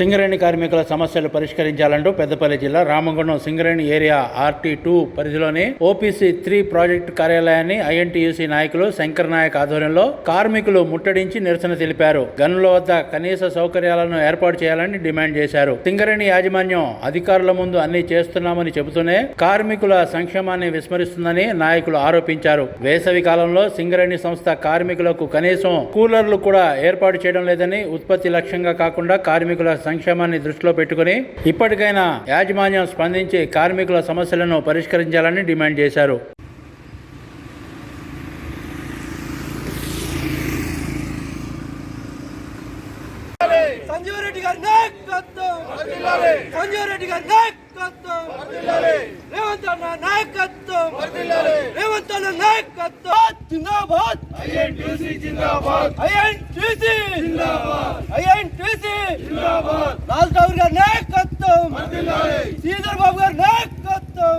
సింగరేణి కార్మికుల సమస్యలు పరిష్కరించాలంటూ పెద్దపల్లి జిల్లా Ramagundam Singareni area RT two పరిధిలోని ఓపీసీ త్రీ ప్రాజెక్టు కార్యాలయాన్ని ఐఎన్టీయూసీ నాయకులు శంకర్ నాయక్ ఆధ్వర్యంలో కార్మికులు ముట్టడించి నిరసన తెలిపారు. గనుల వద్ద కనీస సౌకర్యాలను ఏర్పాటు చేయాలని డిమాండ్ చేశారు. సింగరేణి యాజమాన్యం అధికారుల ముందు అన్ని చేస్తున్నామని చెబుతూనే కార్మికుల సంక్షేమాన్ని విస్మరిస్తుందని నాయకులు ఆరోపించారు. వేసవి కాలంలో సింగరేణి సంస్థ కార్మికులకు కనీసం కూలర్లు కూడా ఏర్పాటు చేయడం లేదని ఉత్పత్తి లక్ష్యంగా కాకుండా కార్మికుల సంక్షేమాన్ని దృష్టిలో పెట్టుకుని ఇప్పటికైనా యాజమాన్యం స్పందించి కార్మికుల సమస్యలను పరిష్కరించాలని డిమాండ్ చేశారు. సంజీవ్ రెడ్డి గారి నాయకత్వం! సంజీవ్ రెడ్డి గారి నాయకత్వం! రేవంత్ అన్న నాయకత్వం! రేవంత్ అన్న నాయకత్వం! జిందాబాద్! ఐఎన్టీసీ జిందాబాద్. ఐఎన్టీసీ జిందాబాద్. ఐఎన్టీసీ జిందాబాద్. రాజ్ ఠాకూర్ గారి నాయకత్వం. శ్రీధర్ బాబు గారి నాయకత్వం.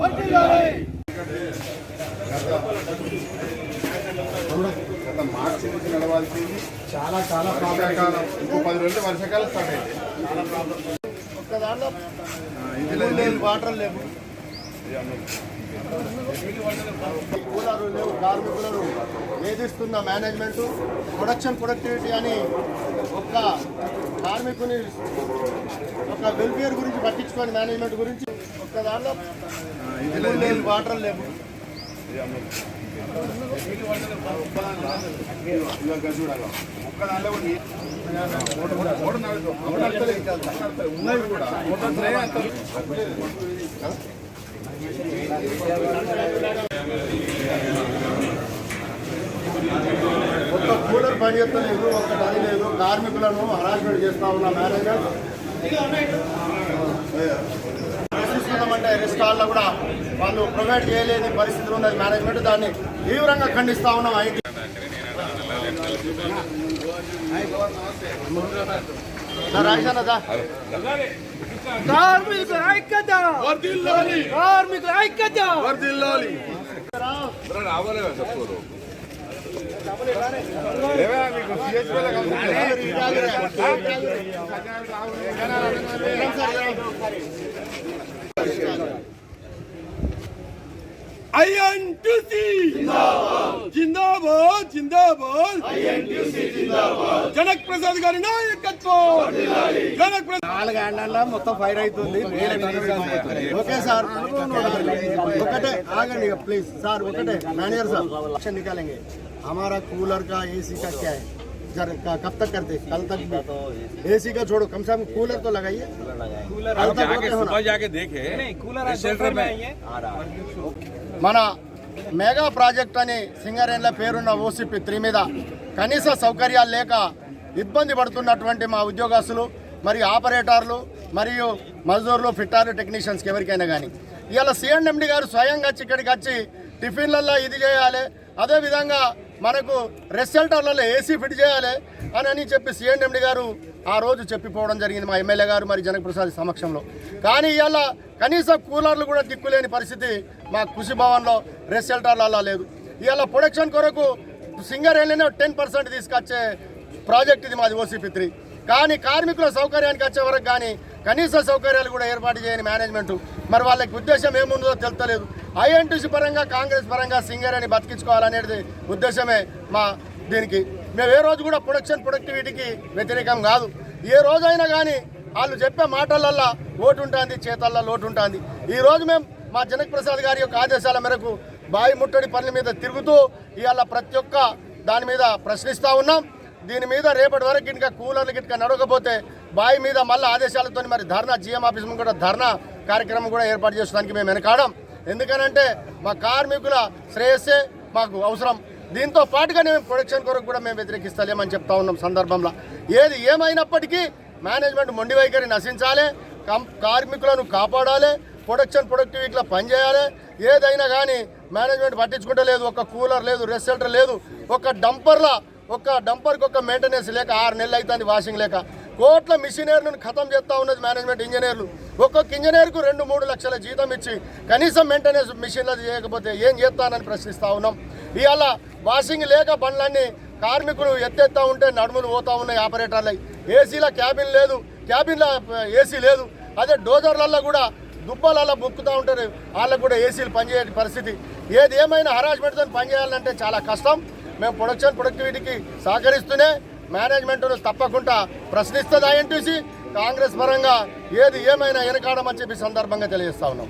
గత మార్చి నుంచి నడవాల్సింది చాలా చాలా వర్షాకాలం ఇంకో పది రోజులు వర్షాకాలం స్టార్ట్ అయింది. ఒక్క దాంట్లో ఇందులో లేవు వాటర్ లేవు. కూలర్లు లేవు కార్మికులను వేధిస్తున్న మేనేజ్మెంట్ ప్రొడక్షన్ ప్రొడక్టివిటీ అని ఒక కార్మికుని ఒక వెల్ఫేర్ గురించి పట్టించుకొని మేనేజ్మెంట్ గురించి ఒక్క దాంట్లో లేదు వాటర్ లేవు. ఉన్నాయి కూడా ఒక్క కూలర్ పని చేస్తలేదు ఒక్క పని లేదు. కార్మికులను హరాస్మెంట్ చేస్తా ఉన్న మేనేజర్. అంటే రెస్టాల్లో కూడా వాళ్ళు ప్రొవైడ్ చేయలేని పరిస్థితులు ఉన్నది మేనేజ్మెంట్. దాన్ని తీవ్రంగా ఖండిస్తా ఉన్నాం ఐటీ. కార్మికుల ఐక్యత! కార్మికుల ఐక్యత! ఐఎన్టీసీ జిందాబాద్ జిందాబాద్ జనక్ ప్రసాద్ గారి నాయకత్వం జనక్ ప్రసాద్ నాలుగు హ్యాండ్ల మొత్తం ఫైర్ అవుతుంది ఓకే సార్ ఒకటే ఆగండి ప్లీజ్ సార్ ఒకటే మేనేజర్ సార్ एक्शन निकालेंगे हमारा कूलर का एसी का क्या है जर का- कब तक करते कल तक भी एसी का छोड़ो कम से कम कूलर तो लगाइए कल तक होते हो ना? जाके देखे शेल्टर में మన మెగా ప్రాజెక్ట్ అని సింగరేన్ల పేరున్న ఓసీపీ త్రీ మీద కనీస సౌకర్యాలు లేక ఇబ్బంది పడుతున్నటువంటి మా ఉద్యోగస్తులు మరియు ఆపరేటర్లు మరియు మజదూర్లు ఫిట్టార్లు టెక్నీషియన్స్కి ఎవరికైనా కానీ. ఇవాళ సిఎండి గారు స్వయంగా ఇక్కడికి వచ్చి టిఫిన్లలో ఇది చేయాలి అదేవిధంగా మనకు రెస్టల్టర్లలో ఏసీ ఫిట్ చేయాలి అని అని చెప్పి సిఎండి గారు ఆ రోజు చెప్పిపోవడం జరిగింది మా ఎమ్మెల్యే గారు మరి జనకప్రసాద్ సమక్షంలో. కానీ ఇవాళ కనీసం కూలర్లు కూడా దిక్కులేని పరిస్థితి మా కృషి భవన్లో రెస్టల్టర్లలో లేదు. ఇవాళ ప్రొడక్షన్ కొరకు సింగర్ వెళ్ళిన టెన్ పర్సెంట్ తీసుకొచ్చే ప్రాజెక్ట్ ఇది మాది ఓసీపీ త్రీ కానీ కార్మికుల సౌకర్యానికి వచ్చే వరకు కానీ కనీస సౌకర్యాలు కూడా ఏర్పాటు చేయని మేనేజ్మెంట్ మరి వాళ్ళకి ఉద్దేశం ఏముందో తెలుతలేదు. ఐఎన్టీసీ పరంగా కాంగ్రెస్ పరంగా సింగరేణి బతికించుకోవాలనేది ఉద్దేశమే మా దీనికి. మేము ఏ రోజు కూడా ప్రొడక్షన్ ప్రొడక్టివిటీకి వ్యతిరేకం కాదు. ఏ రోజైనా కానీ వాళ్ళు చెప్పే మాటలల్లో ఓటు ఉంటుంది చేతల్లో లోటు ఉంటుంది ఈ రోజు మేము మా జనక్ ప్రసాద్ గారి యొక్క ఆదేశాల మేరకు బాయి ముట్టడి పనుల మీద తిరుగుతూ ఇవాళ ప్రతి ఒక్క దాని మీద ప్రశ్నిస్తూ ఉన్నాం. దీని మీద రేపటి వరకు ఇంకా కూలర్లు గిట్క నడవకపోతే బావి మీద మళ్ళీ ఆదేశాలతో మరి ధర్నా జిఎం ఆఫీస్ ముందు కూడా ధర్నా కార్యక్రమం కూడా ఏర్పాటు చేసుకోవడానికి మేము వెనకాడం. ఎందుకనంటే మా కార్మికుల శ్రేయస్సే మాకు అవసరం. దీంతో పాటుగా మేము ప్రొడక్షన్ కొరకు కూడా మేము వ్యతిరేకిస్తలేమని చెప్తా ఉన్నాం సందర్భంలో. ఏది ఏమైనప్పటికీ మేనేజ్మెంట్ మొండి వైఖరి నశించాలి కం- కార్మికులను కాపాడాలి ప్రొడక్షన్ ప్రొడక్టివిటీలో పనిచేయాలి. ఏదైనా కానీ మేనేజ్మెంట్ పట్టించుకుంటే లేదు ఒక కూలర్ లేదు రెస్ట్ లేదు ఒక డంపర్లా ఒక డంపర్కి ఒక మెయింటెనెన్స్ లేక ఆరు నెలలు అవుతుంది వాషింగ్ లేక. కోట్ల మిషనీర్లను ఖతం చేస్తూ ఉన్నది మేనేజ్మెంట్ ఇంజనీర్లు. ఒక్కొక్క ఇంజనీర్కు రెండు మూడు లక్షల జీతం ఇచ్చి కనీసం మెయింటెనెన్స్ మిషన్లు చేయకపోతే ఏం చేస్తానని ప్రశ్నిస్తూ ఉన్నాం. ఇవాళ వాషింగ్ లేక బండ్లన్నీ కార్మికులు ఎత్తెత్తా ఉంటే నడుములు పోతా ఉన్నాయి ఆపరేటర్లై. ఏసీల క్యాబిన్ లేదు క్యాబిన్లో ఏసీ లేదు. అదే డోజర్లలో కూడా దుబ్బలలో బుక్కుతూ ఉంటారు వాళ్ళకు కూడా ఏసీలు పనిచేయని పరిస్థితి. ఏది ఏమైనా హరాజ్మెంట్తో పనిచేయాలంటే చాలా కష్టం. మేము ప్రొడక్షన్ ప్రొడక్టివిటీకి సహకరిస్తూనే మేనేజ్మెంట్ను తప్పకుండా ప్రశ్నిస్తుంది ఐఎన్టీసీ కాంగ్రెస్ పరంగా ఏది ఏమైనా వెనకాడమని చెప్పి సందర్భంగా తెలియజేస్తా ఉన్నాం.